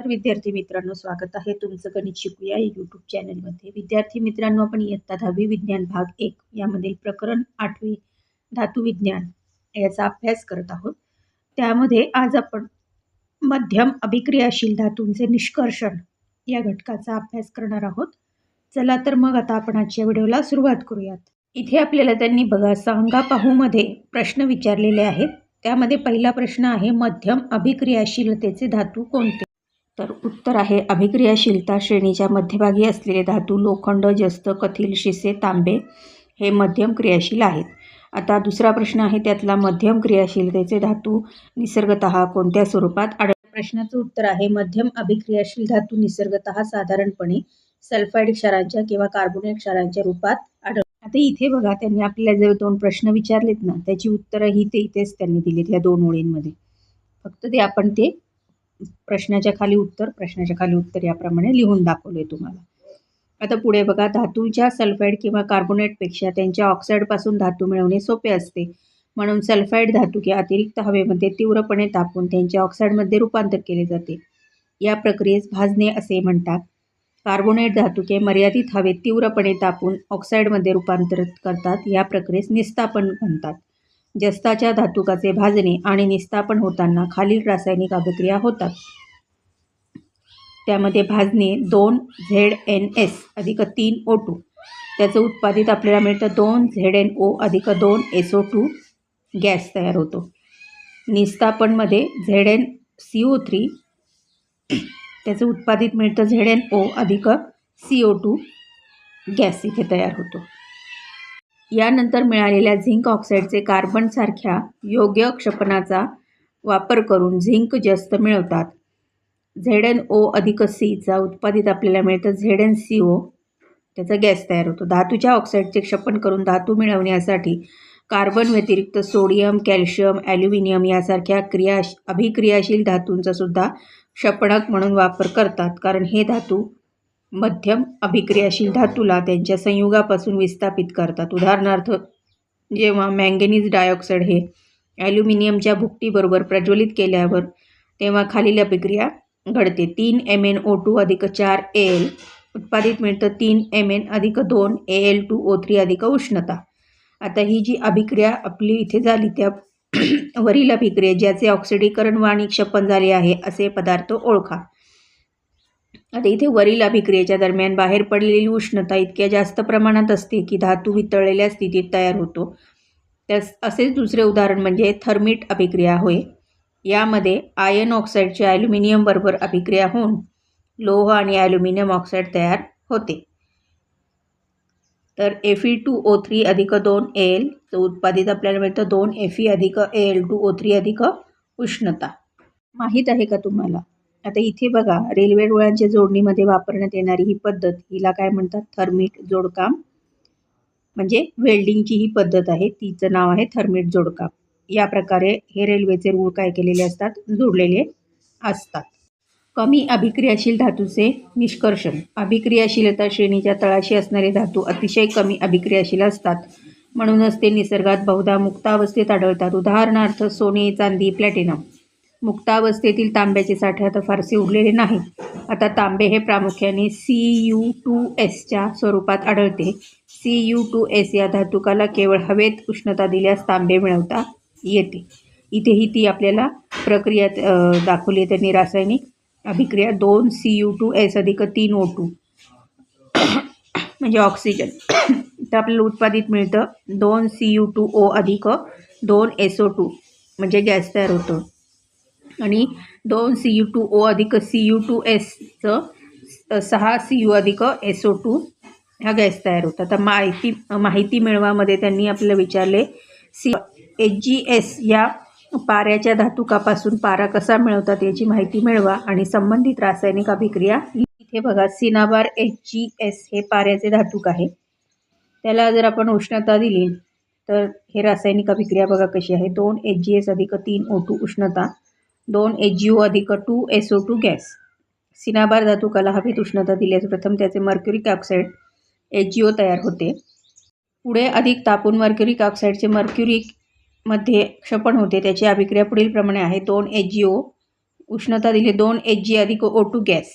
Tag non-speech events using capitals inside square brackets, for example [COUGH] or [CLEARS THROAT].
तर विद्यार्थी मित्रांनो स्वागत आहे तुमचं गणित शिकूया यूट्यूब चॅनलमध्ये विद्यार्थी मित्रांनो आपण इयत्ता दहावी विज्ञान भाग एक यामधील प्रकरण आठवी धातू विज्ञान याचा अभ्यास करत आहोत. त्यामध्ये आज आपण मध्यम अभिक्रियाशील धातूंचे निष्कर्षण या घटकाचा अभ्यास करणार आहोत. चला तर मग आता आपण आजच्या व्हिडिओला सुरुवात करूयात. इथे आपल्याला त्यांनी बघा सांगा पाहूमध्ये प्रश्न विचारलेले आहेत. त्यामध्ये पहिला प्रश्न आहे मध्यम अभिक्रियाशीलतेचे धातू कोणते? तर उत्तर आहे अभिक्रियाशीलता श्रेणीच्या मध्यभागी असलेले धातू लोखंड जस्त कथील शिसे तांबे हे मध्यम क्रियाशील आहेत. आता दुसरा प्रश्न आहे त्यातला मध्यम क्रियाशीलतेचे धातू निसर्गत कोणत्या स्वरूपात आढळ प्रश्नाचं उत्तर आहे मध्यम अभिक्रियाशील धातू निसर्गत साधारणपणे सल्फाईड क्षारांच्या किंवा कार्बोनेट क्षारांच्या रूपात आढळ आता इथे बघा त्यांनी आपल्याला जे दोन प्रश्न विचारलेत ना त्याची उत्तरं ही ते इथेच त्यांनी दिलीत या दोन ओळींमध्ये. फक्त ते आपण ते प्रश्नाच्या खाली उत्तर प्रश्नाच्या खाली उत्तर याप्रमाणे लिहून दाखवले तुम्हाला. आता पुढे बघा धातूच्या सल्फाईड किंवा कार्बोनेटपेक्षा त्यांच्या ऑक्साईडपासून धातू मिळवणे सोपे असते. म्हणून सल्फाईड धातू किंवा अतिरिक्त हवेमध्ये तीव्रपणे तापून त्यांच्या ऑक्साईडमध्ये रूपांतर केले जाते. या प्रक्रियेस भाजणे असे म्हणतात. कार्बोनेट धातुके मर्यादित हवेत तीव्रपणे तापून ऑक्साईडमध्ये रूपांतरित करतात. या प्रक्रियेस निस्तापन म्हणतात. जस्ताच्या धातुकाचे भाजणे आणि निस्तापन होताना खालील रासायनिक अभिक्रिया होतात. त्यामध्ये भाजणे दोन झेड एन एस अधिक तीन ओ टू. त्याचं उत्पादित आपल्याला मिळतं दोन झेड एन ओ अधिक दोन एस ओ टू गॅस तयार होतो. निस्तापनमध्ये Z N C O three त्याचं उत्पादित मिळतं झेड एन ओ अधिक सी ओ टू गॅस इथे तयार होतो. यानंतर मिळालेल्या झिंक ऑक्साईडचे कार्बनसारख्या योग्य क्षपणाचा वापर करून झिंक जास्त मिळवतात. झेड एन ओ अधिक सीचा उत्पादित आपल्याला मिळतं. झेड एन सी ओ त्याचा गॅस तयार होतो. धातूच्या ऑक्साईडचे क्षपन करून धातू मिळवण्यासाठी कार्बन व्यतिरिक्त सोडियम कॅल्शियम ॲल्युमिनियम यासारख्या क्रिया अभिक्रियाशील धातूंचा सुद्धा क्षपणक म्हणून वापर करतात. कारण हे धातू मध्यम अभिक्रियाशील धातूला त्यांच्या संयुगापासून विस्थापित करतात. उदाहरणार्थ जेव्हा मँगेनीज डायऑक्साईड हे ॲल्युमिनियमच्या भुकटीबरोबर प्रज्वलित केल्यावर तेव्हा खालील अभिक्रिया घडते. तीन एम एन ओ टू अधिक चार ए एल उत्पादित मिळतं. तीन एम एन अधिक दोन A L two O three अधिक उष्णता. आता ही जी अभिक्रिया आपली इथे झाली त्या [CLEARS THROAT] वरील अभिक्रिया ज्याचे ऑक्सिडीकरण व आणि झाले आहे असे पदार्थ ओळखा. आता इथे वरील अभिक्रियेच्या दरम्यान बाहेर पडलेली उष्णता इतक्या जास्त प्रमाणात असते की धातू वितळलेल्या स्थितीत तयार होतो. त्यास असेच दुसरे उदाहरण म्हणजे थर्मिट अभिक्रिया होय. यामध्ये आयन ऑक्साईडचे ॲल्युमिनियमबरोबर अभिक्रिया होऊन लोह आणि ॲल्युमिनियम ऑक्साईड तयार होते. तर F E two O three अधिक दोन एल तर उत्पादित आपल्याला मिळतं दोन एफ ई अधिक A L two O three अधिक उष्णता. माहीत आहे का तुम्हाला? आता इथे बघा रेल्वे रुळांच्या जोडणीमध्ये वापरण्यात येणारी ही पद्धत हिला काय म्हणतात? थर्मिट जोडकाम. म्हणजे वेल्डिंगची ही पद्धत आहे तिचं नाव आहे थर्मिट जोडकाम. या प्रकारे हे रेल्वेचे रूळ काय केलेले असतात? जोडलेले असतात. कमी अभिक्रियाशील धातूचे निष्कर्षण. अभिक्रियाशीलता श्रेणीच्या तळाशी असणारे धातू अतिशय कमी अभिक्रियाशील असतात. म्हणूनच ते निसर्गात बहुधा मुक्तावस्थेत आढळतात. उदाहरणार्थ सोने चांदी प्लॅटिनम. मुक्तावस्थेतील तांब्याचे साठे आता फारसे उरलेले नाही आता तांबे हे प्रामुख्याने सी यू टू एसच्या स्वरूपात आढळते. सी यू टू एस या धातुकाला केवळ हवेत उष्णता दिल्यास तांबे मिळवता येते. इथेही ती आपल्याला प्रक्रिया दाखवली आहे त्यांनी रासायनिक अभिक्रिया. दोन सी यू टू एस अधिक तीन ओ टू म्हणजे ऑक्सिजन. तर आपल्याला उत्पादित मिळतं दोन सी यू टू ओ अधिक दोन एस ओ टू म्हणजे गॅस तयार होतो. आणि दोन सी यू टू ओ अधिक सी यू टू एसचं सहा सी यू अधिक एस ओ टू हा गॅस तयार होता तर माहिती माहिती मिळवामध्ये त्यांनी आपल्याला विचारले सी एच जी एस या पाऱ्याच्या धातुकापासून पारा कसा मिळवतात याची माहिती मिळवा आणि संबंधित रासायनिक अभिक्रिया इथे बघा सिनाबार एच जी एस हे पाऱ्याचे धातूक आहे. त्याला जर आपण उष्णता दिली तर हे रासायनिक अभिक्रिया बघा कशी आहे. दोन एच जी एस अधिक तीन ओ टू उष्णता. दोन एच जी ओ अधिक two S O two gas. Cinnabar धातुकाला हवेत उष्णता दिल्यास प्रथम त्याचे mercuric oxide H G O तयार होते. पुढे अधिक तापून मर्क्युरिक ऑक्साईडचे मर्क्युरिकमध्ये क्षपण होते. त्याची अभिक्रिया पुढीलप्रमाणे आहे. दोन एच जी ओ उष्णता दिली दोन एच जी अधिक ओ टू गॅस.